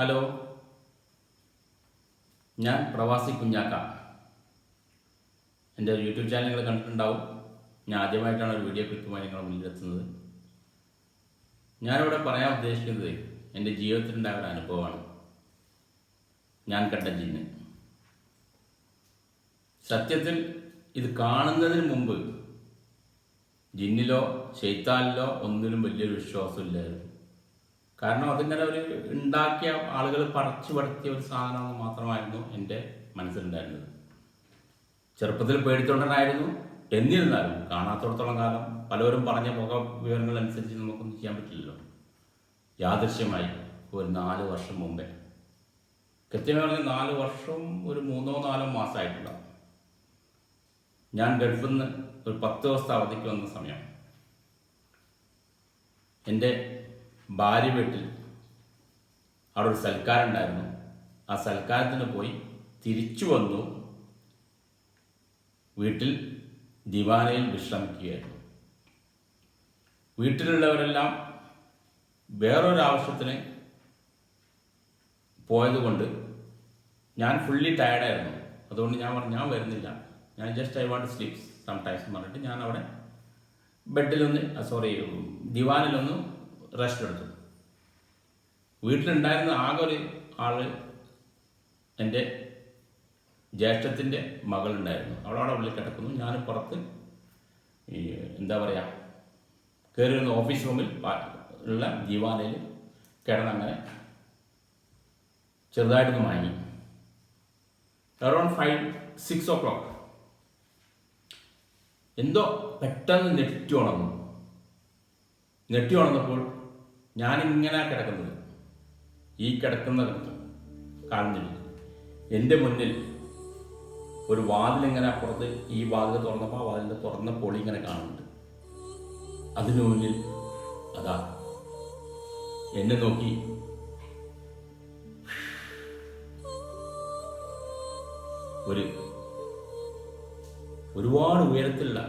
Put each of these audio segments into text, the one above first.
Hello. ഞാൻ പ്രവാസി കുഞ്ഞാക്ക. എന്റെ യൂട്യൂബ് ചാനൽ നിങ്ങൾ കണ്ടിട്ടുണ്ടാവും. ഞാൻ ആദ്യമായിട്ടാണ് ഒരു വീഡിയോ ക്ലിപ്പുമായി നിങ്ങളുടെ മുന്നിലെത്തുന്നത്. ഞാനിവിടെ പറയാൻ ഉദ്ദേശിക്കുന്നത് എന്റെ ജീവിതത്തിലുണ്ടായ ഒരു അനുഭവമാണ്. ഞാൻ കണ്ട ജിന്ന് സത്യത്തിൽ ഇത് കാണുന്നതിന് മുമ്പ് ജിന്നിലോ ശൈത്താനിലോ ഒന്നിനും വലിയൊരു വിശ്വാസമില്ലായിരുന്നു. കാരണം അതിങ്ങനെ ഒരു ഉണ്ടാക്കിയ ആളുകൾ പടച്ചു പടത്തിയ ഒരു സാധനമെന്ന് മാത്രമായിരുന്നു എന്റെ മനസ്സിലുണ്ടായിരുന്നത്. ചെറുപ്പത്തിൽ പേടിത്തൊണ്ടനായിരുന്നു എന്നിരുന്നാലും കാണാത്തോടത്തോളം കാലം പലവരും പറഞ്ഞ മുഖ വിവരങ്ങൾ അനുസരിച്ച് നമുക്കൊന്നും ചെയ്യാൻ പറ്റില്ലല്ലോ. യാദൃശ്യമായി ഒരു നാല് വർഷം മുമ്പേ. കൃത്യമായി പറഞ്ഞാൽ നാല് വർഷം ഒരു മൂന്നോ നാലോ മാസമായിട്ടുണ്ടാവും. ഞാൻ ഗൾഫിൽ നിന്ന് ഒരു പത്ത് ദിവസത്തെ അവധിക്ക് വന്ന സമയം. എന്റെ ഭാര്യ വീട്ടിൽ അവിടെ ഒരു സൽക്കാരം ഉണ്ടായിരുന്നു. ആ സൽക്കാരത്തിന് പോയി തിരിച്ചു വന്നു. വീട്ടിൽ ദിവാനയിൽ വിശ്രമിക്കുകയായിരുന്നു. വീട്ടിലുള്ളവരെല്ലാം വേറൊരാവശ്യത്തിന് പോയതുകൊണ്ട് ഞാൻ ഫുള്ളി ടയർഡായിരുന്നു അതുകൊണ്ട് ഞാൻ പറഞ്ഞു ഞാൻ വരുന്നില്ല. ഞാൻ just I want sleeps sometimes പറഞ്ഞിട്ട് ഞാൻ അവിടെ ബെഡിലൊന്ന് സോറി ദിവാനിലൊന്ന് റെസ്റ്റ് എടുത്തു. വീട്ടിലുണ്ടായിരുന്ന ആകെ ഒരു ആൾ എന്റെ ജ്യേഷ്ഠത്തിന്റെ മകളുണ്ടായിരുന്നു. അവളവിടെ ഉള്ളിൽ കിടക്കുന്നു. ഞാൻ പുറത്ത് ഈ എന്താ പറയുക കയറി വന്ന ഓഫീസ് റൂമിൽ ഉള്ള ജീവാലയിൽ കിടന്നങ്ങനെ ചെറുതായിട്ടൊന്ന് വാങ്ങി around five six o'clock എന്തോ പെട്ടെന്ന് നെറ്റി ഉണർന്നു. നെറ്റി ഉണർന്നപ്പോൾ ഞാനിങ്ങനെ കിടക്കുന്നത്. ഈ കിടക്കുന്ന കാണുന്നില്ല എന്റെ മുന്നിൽ ഒരു വാതിലിങ്ങനെ അപ്പുറത്ത് ഈ വാതിൽ തുറന്നപ്പോൾ ആ തുറന്ന പൊളി ഇങ്ങനെ കാണുന്നുണ്ട്. അതിനു മുന്നിൽ അതാ എന്നെ നോക്കി. ഒരു ഒരുപാട് ഉയരത്തിലുള്ള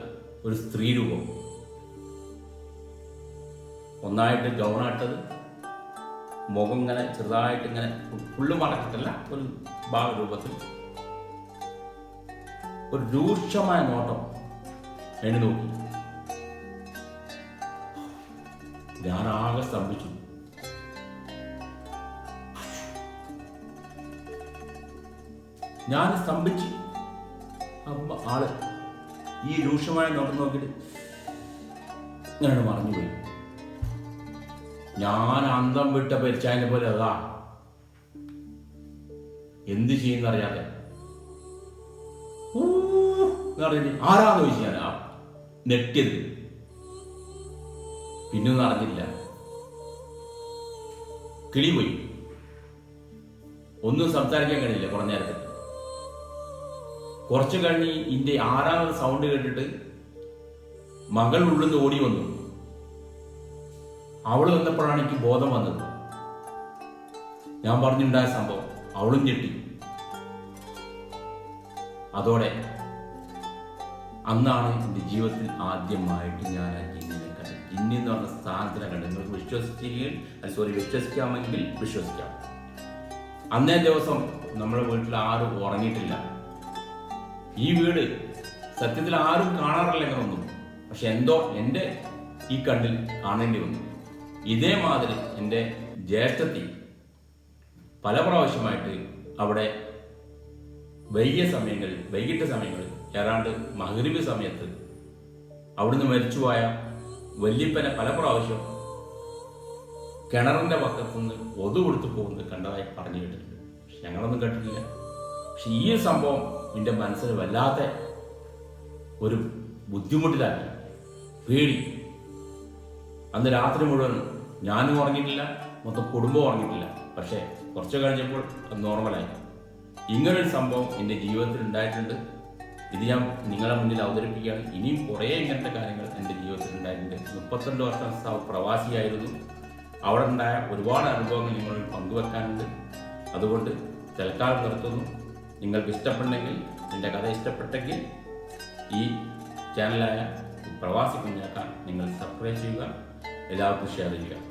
ഒരു സ്ത്രീ രൂപം. ഒന്നായിട്ട് ഗൗണായിട്ടത് മുഖം ഇങ്ങനെ ചെറുതായിട്ട് ഇങ്ങനെ ഫുള്ള് മടക്കിട്ടല്ല ഒരു ഭാഗ രൂപത്തിൽ. ഒരു രൂക്ഷമായ നോട്ടം എന്നെ നോക്കി. ഞാനാകെ സ്തംഭിച്ചു. ഞാൻ സ്തംഭിച്ചു. ആൾ. ഈ രൂക്ഷമായ നോട്ടം നോക്കിയിട്ട് ഇങ്ങനെ മറഞ്ഞുപോയി. ഞാൻ അന്തം വിട്ട പെരിച്ചാന്റെ പോലെ അതാ. എന്ത് ചെയ്യുന്ന അറിയാതെ ആരാന്ന് ചോദിച്ചു ഞാൻ. ആ നെട്ടിയത് പിന്നൊന്നും അറിഞ്ഞില്ല. കിളി പോയി ഒന്നും സംസാരിക്കാൻ കഴിഞ്ഞില്ല കുറഞ്ഞ നേരത്തിൽ കുറച്ചു കഴിഞ്ഞ് ഇന്റെ ആറാമത് സൗണ്ട് കേട്ടിട്ട് മകൾ ഉള്ളിൽ നിന്ന് ഓടി വന്നു. അവൾ വന്നപ്പോഴാണ് എനിക്ക് ബോധം വന്നത്. ഞാൻ പറഞ്ഞുണ്ടായ സംഭവം അവളും ഞെട്ടി. അതോടെ അന്നാണ് എന്റെ ജീവിതത്തിൽ ആദ്യമായിട്ട് ഞാൻ ആ ജിന്നിനെ കണ്ടത്. ജിന്നി എന്ന് പറഞ്ഞ സ്ഥാനത്തിനെ കണ്ടത്. നിങ്ങൾക്ക് വിശ്വസിച്ചില്ലെങ്കിൽ സോറി വിശ്വസിക്കാമെങ്കിൽ വിശ്വസിക്കാം. അന്നേ ദിവസം നമ്മുടെ വീട്ടിൽ ആരും ഉറങ്ങിയിട്ടില്ല. ഈ വീട് സത്യത്തിൽ ആരും കാണാറില്ല ഇങ്ങനൊന്നും പക്ഷെ എന്തോ എന്റെ ഈ കണ്ണിൽ കാണേണ്ടി വന്നു. ഇതേമാതിരി എന്റെ ജ്യേഷ്ഠത്തി പല പ്രാവശ്യമായിട്ട് അവിടെ വൈകിയ സമയങ്ങളിൽ വൈകിട്ട് സമയങ്ങളിൽ ഏതാണ്ട് മഹരിബ് സമയത്ത് അവിടുന്ന് മരിച്ചുപോയ വല്യപ്പനെ പല പ്രാവശ്യം കിണറിന്റെ പക്കത്തുനിന്ന് ഒതു കൊടുത്തു പോകുന്നത് കണ്ടതായി പറഞ്ഞു കേട്ടിട്ടുണ്ട്. പക്ഷെ ഞങ്ങളൊന്നും കേട്ടിട്ടില്ല. പക്ഷെ ഈ സംഭവം എന്റെ മനസ്സിൽ വല്ലാത്ത ഒരു ബുദ്ധിമുട്ടിലാക്കി. പേടി. അന്ന് രാത്രി മുഴുവൻ ഞാനും ഉറങ്ങിയിട്ടില്ല മൊത്തം കുടുംബം ഉറങ്ങിയിട്ടില്ല. പക്ഷേ കുറച്ച് കഴിഞ്ഞപ്പോൾ അത് നോർമലായി ഇങ്ങനൊരു സംഭവം എന്റെ ജീവിതത്തിൽ ഉണ്ടായിട്ടുണ്ട്. ഇത് ഞാൻ നിങ്ങളെ മുന്നിൽ അവതരിപ്പിക്കുകയാണ്. ഇനിയും കുറേ ഇങ്ങനത്തെ കാര്യങ്ങൾ എന്റെ ജീവിതത്തിൽ ഉണ്ടായിട്ടുണ്ട്. മുപ്പത്തിരണ്ട് വർഷം പ്രവാസിയായിരുന്നു. അവിടെ ഉണ്ടായ ഒരുപാട് അനുഭവങ്ങൾ നിങ്ങളിൽ പങ്കുവെക്കാനുണ്ട്. അതുകൊണ്ട് തൽക്കാലം നിർത്തുന്നു. നിങ്ങൾക്ക് ഇഷ്ടപ്പെട്ടെങ്കിൽ എന്റെ കഥ ഇഷ്ടപ്പെട്ടെങ്കിൽ ഈ ചാനലായ പ്രവാസി കുഞ്ഞാക്കാൻ നിങ്ങൾ സബ്സ്ക്രൈബ് ചെയ്യുക എല്ലാവർക്കും ഷെയർ ചെയ്യുക.